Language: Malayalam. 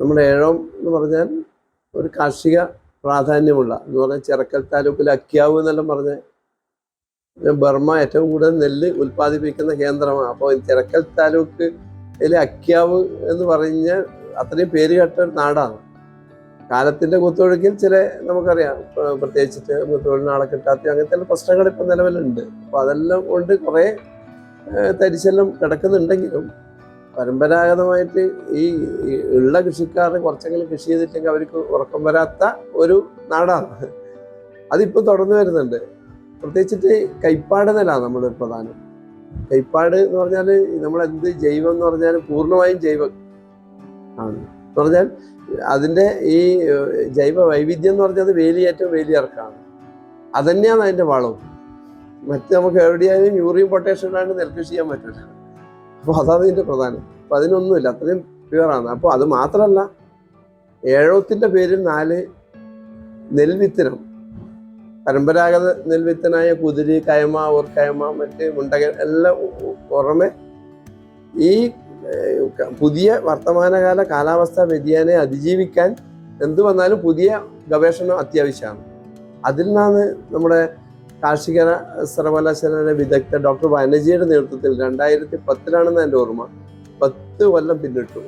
നമ്മുടെ ഏഴോം എന്ന് പറഞ്ഞാൽ ഒരു കാർഷിക പ്രാധാന്യമുള്ള എന്ന് പറഞ്ഞാൽ ചിറക്കൽ താലൂക്കിൽ അക്യാവ് എന്നെല്ലാം പറഞ്ഞ് ബർമ്മ ഏറ്റവും കൂടുതൽ നെല്ല് ഉൽപ്പാദിപ്പിക്കുന്ന കേന്ദ്രമാണ്. അപ്പോൾ ചിറക്കൽ താലൂക്കിലെ അക്യാവ് എന്ന് പറഞ്ഞ അത്രയും പേര് കേട്ട ഒരു നാടാണ്. കാലത്തിന്റെ കുത്തൊഴുക്കിൽ ചില നമുക്കറിയാം പ്രത്യേകിച്ചിട്ട് തൊഴിലിനാളെ കിട്ടാത്ത അങ്ങനത്തെ പ്രശ്നങ്ങൾ ഇപ്പം നിലവിലുണ്ട്. അപ്പോൾ അതെല്ലാം കൊണ്ട് കുറേ തരിശെല്ലാം കിടക്കുന്നുണ്ടെങ്കിലും പരമ്പരാഗതമായിട്ട് ഈ ഉള്ള കൃഷിക്കാർ കുറച്ചെങ്കിലും കൃഷി ചെയ്തിട്ടെങ്കിൽ അവർക്ക് ഉറക്കം വരാത്ത ഒരു നാടാണ്. അതിപ്പോൾ തുടർന്ന് വരുന്നുണ്ട്. പ്രത്യേകിച്ചിട്ട് കൈപ്പാട് നിലാണ് നമ്മുടെ പ്രധാനം. കൈപ്പാട് എന്ന് പറഞ്ഞാൽ നമ്മളെന്ത് ജൈവം എന്ന് പറഞ്ഞാൽ പൂർണമായും ജൈവം ആണ്. എന്ന് പറഞ്ഞാൽ അതിന്റെ ഈ ജൈവ വൈവിധ്യം എന്ന് പറഞ്ഞാൽ വേലിയേറ്റവും വേലിയിറക്കാണ്. അതന്നെയാണ് അതിന്റെ വളവും. മറ്റ് നമുക്ക് എവിടെയായാലും യൂറിയും പൊട്ടാഷ്യമാണ് നെൽകൃഷി ചെയ്യാൻ പറ്റില്ല. അപ്പോൾ അതാണ് ഇതിന്റെ പ്രധാനം. അപ്പോൾ അതിനൊന്നുമില്ല അത്രയും പ്യുവറാണ് അപ്പോൾ അത് മാത്രമല്ല ഏഴോത്തിന്റെ പേരിൽ നാല് നെൽവിത്തിനം പരമ്പരാഗത നെൽവിത്തനായ കുതിരി കയമ ഓർക്കയമ മറ്റ് മുണ്ടകൻ എല്ലാം പുറമെ ഈ പുതിയ വർത്തമാനകാല കാലാവസ്ഥാ വ്യതിയാനെ അതിജീവിക്കാൻ എന്ത് വന്നാലും പുതിയ ഗവേഷണം അത്യാവശ്യമാണ്. അതിൽ നിന്നാണ് നമ്മുടെ കാർഷിക സർവകലാശാലയുടെ വിദഗ്ധ ഡോക്ടർ ബാനർജിയുടെ നേതൃത്വത്തിൽ രണ്ടായിരത്തി പത്തിലാണെന്ന് എന്റെ ഓർമ്മ. പത്ത് കൊല്ലം പിന്നിട്ടു.